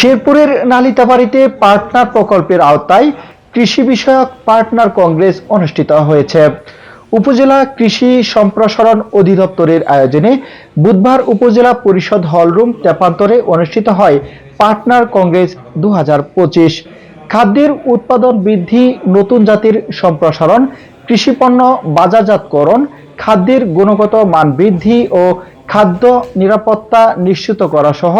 শেরপুরের নালিতাবাড়িতে পার্টনার প্রকল্পের আওতায় কৃষি বিষয়ক পার্টনার কংগ্রেস অনুষ্ঠিত হয়েছে। উপজেলা কৃষি সম্প্রসারণ অধিদপ্তরের আয়োজনে বুধবার উপজেলা পরিষদ হলরুম তেপান্তরে অনুষ্ঠিত হয় পার্টনার কংগ্রেস দু হাজার পঁচিশ। খাদ্যের উৎপাদন বৃদ্ধি, নতুন জাতির সম্প্রসারণ কৃষিপণ্য বাজারজাতকরণ, খাদ্যের গুণগত মান বৃদ্ধি ও খাদ্য নিরাপত্তা নিশ্চিত করা সহ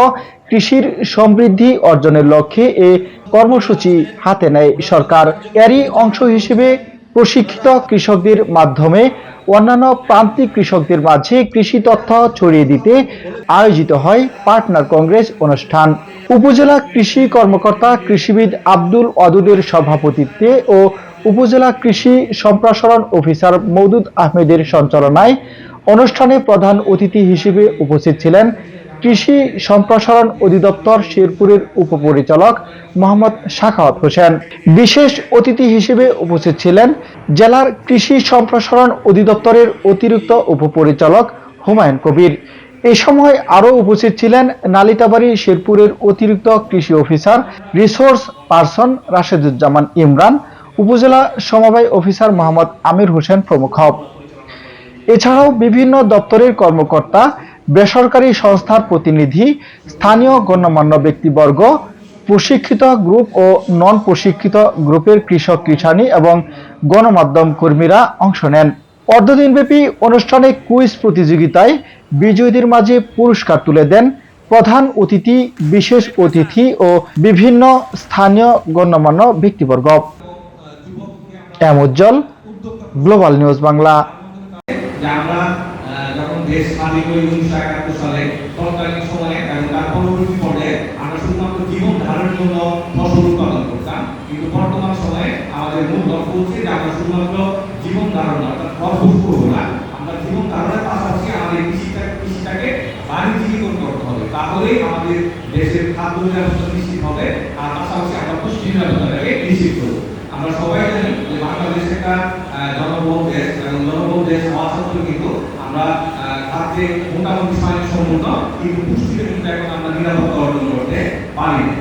কৃষির সমৃদ্ধি অর্জনের লক্ষ্যে এ কর্মসূচি হাতে নেয় সরকার। এরই অংশ হিসেবে প্রশিক্ষিত কৃষকদের মাধ্যমে অন্যান্য প্রান্তিক কৃষকদের মাঝে কৃষি তথ্য ছড়িয়ে দিতে আয়োজিত হয় পার্টনার কংগ্রেস অনুষ্ঠান। উপজেলা কৃষি কর্মকর্তা কৃষিবিদ আব্দুল অদুদের সভাপতিত্বে ও উপজেলা কৃষি সম্প্রসারণ অফিসার মৌদুদ আহমেদের সঞ্চালনায় অনুষ্ঠানে প্রধান অতিথি হিসেবে উপস্থিত ছিলেন কৃষি সম্প্রসারণ অধিদপ্তর শেরপুরের উপপরিচালক মোহাম্মদ শাখাওয়াত হোসেন। বিশেষ অতিথি হিসেবে উপস্থিত ছিলেন জেলার কৃষি সম্প্রসারণ অধিদপ্তরের অতিরিক্ত উপপরিচালক হুমায়ুন কবির। এ সময় আরও উপস্থিত ছিলেন নালিতাবাড়ি শেরপুরের অতিরিক্ত কৃষি officer resource person Rasheduzzaman Imran উপজেলা সমবায় অফিসার মোহাম্মদ আমির হোসেন প্রমুখ। এছাড়াও বিভিন্ন দপ্তরের কর্মকর্তা, বেসরকারি সংস্থার প্রতিনিধি, স্থানীয় গণ্যমান্য ব্যক্তিবর্গ, প্রশিক্ষিত গ্রুপ ও নন প্রশিক্ষিত গ্রুপের কৃষক কৃষানি এবং গণমাধ্যম কর্মীরা অংশ নেন। অর্ধদিনব্যাপী অনুষ্ঠানে কুইজ প্রতিযোগিতায় বিজয়ীদের মাঝে পুরস্কার তুলে দেন প্রধান অতিথি, বিশেষ অতিথি ও বিভিন্ন স্থানীয় গণ্যমান্য ব্যক্তিবর্গ। M Ujjwal global news Bangla আমাদের দেশের খাদ্য নিশ্চিত হবে, আর পাশাপাশি আমরা পুষ্টি করব। আমরা সবাই জানি যে বাংলাদেশ একটা জনবহুল দেশ, এবং জনবহুল দেশ হওয়া সত্ত্বেও কিন্তু আমরা খাদ্যে মোটামুটি সম্পূর্ণ কিন্তু পুষ্টিতে কিন্তু এখন আমরা নিরাপত্তা অর্জন করতে পারি না।